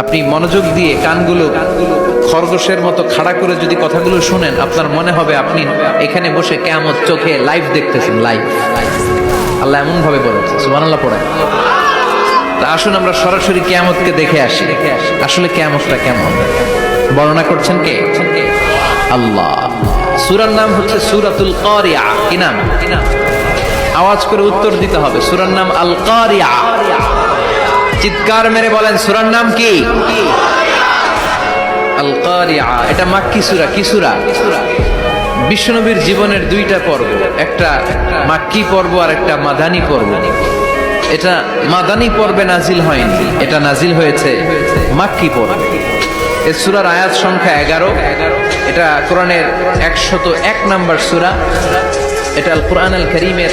আপনি মনোযোগ দিয়ে কানগুলো খরগোশের মতো খাড়া করে যদি কথাগুলো শুনেন, আপনার মনে হবে আপনি এখানে বসে কেমন চোখে লাইভ দেখতেছেন লাইভ আল্লাহ এমন ভাবে বলেছে পড়ে। আসুন আমরা সরাসরি কেয়ামতকে দেখে আসি। আসলে কেয়ামতটা কেমন? বর্ণনা করছেন কে? আল্লাহ। সূরার নাম হচ্ছে সূরাতুল কারিয়া। কি নাম? আওয়াজ করে উত্তর দিতে হবে। সুরার নাম আল কারিয়া। চিৎকার মেরে বলেন, সূরার নাম কি? আল এটা মাক্কি সূরা, কি সুরা? বিশ্বনবীর জীবনের দুইটা পর্ব, একটা মাক্কি পর্ব আর একটা মাদানী পর্ব। এটা মাদানী পর্বে নাজিল হয়নি, এটা নাজিল হয়েছে মাক্কি পর্বে। এ সুরার আয়াত সংখ্যা এগারো, এটা কোরআনের একশত এক নাম্বার সুরা। এটা কোরআন আল করিমের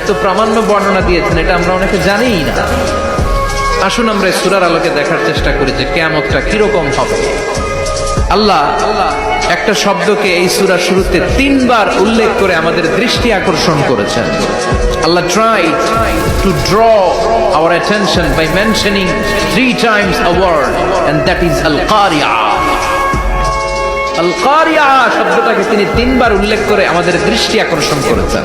এত প্রামাণ্য বর্ণনা দিয়েছেন, এটা আমরা অনেকে জানিই না। আসুন আমরা সূরার আলোকে দেখার চেষ্টা করি যে কেয়ামতটা কীরকম হবে। আল্লাহ একটা শব্দকে এই সুরার শুরুতে তিনবার উল্লেখ করে আমাদের দৃষ্টি আকর্ষণ করেছেন। Allah try to draw our attention by mentioning three times a word and that is আল কারিয়া আল কারিয়া শব্দটাকে তিনি তিনবার উল্লেখ করে আমাদের দৃষ্টি আকর্ষণ করেছেন।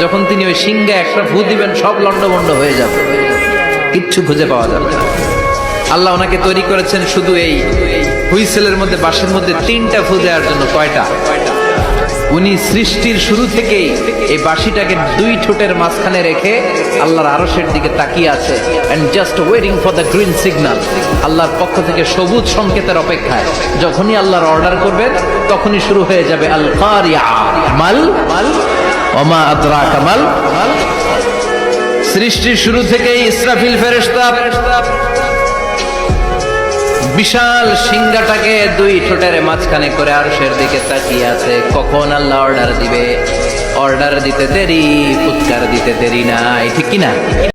যখন তিনি ওই সিংহে একটা ফু দিবেন, সব লন্ডভন্ড হয়ে যাবে। কিচ্ছু খুঁজে পাওয়া যাবে আল্লাহ ওনাকে তৈরি করেছেন শুধু এই হুইসেলের মধ্যে বাসের মধ্যে তিনটা ফু দেওয়ার জন্য, কয়টা? উনি সৃষ্টির শুরু থেকেই এই বাঁশিটাকে দুই ঠোঁটের মাঝখানে রেখে আল্লাহর আরশের দিকে তাকিয়ে আছে and just waiting for the green signal আল্লাহর পক্ষ থেকে সবুজ সংকেতের অপেক্ষায়। যখনই আল্লাহর অর্ডার করবেন, তখনই শুরু হয়ে যাবে আল মাল মাল, ওমা কামাল সৃষ্টির শুরু থেকেই ইসরাফিল ফেরেশতা বিশাল সিংহাটাকে দুই ঠোঁটের মাঝখানে করে আরশের দিকে তাকিয়ে আছে। কখন আল্লাহ অর্ডার দিবে? অর্ডার দিতে দেরি, ফুৎকার দিতে দেরি নাই, ঠিক কিনা?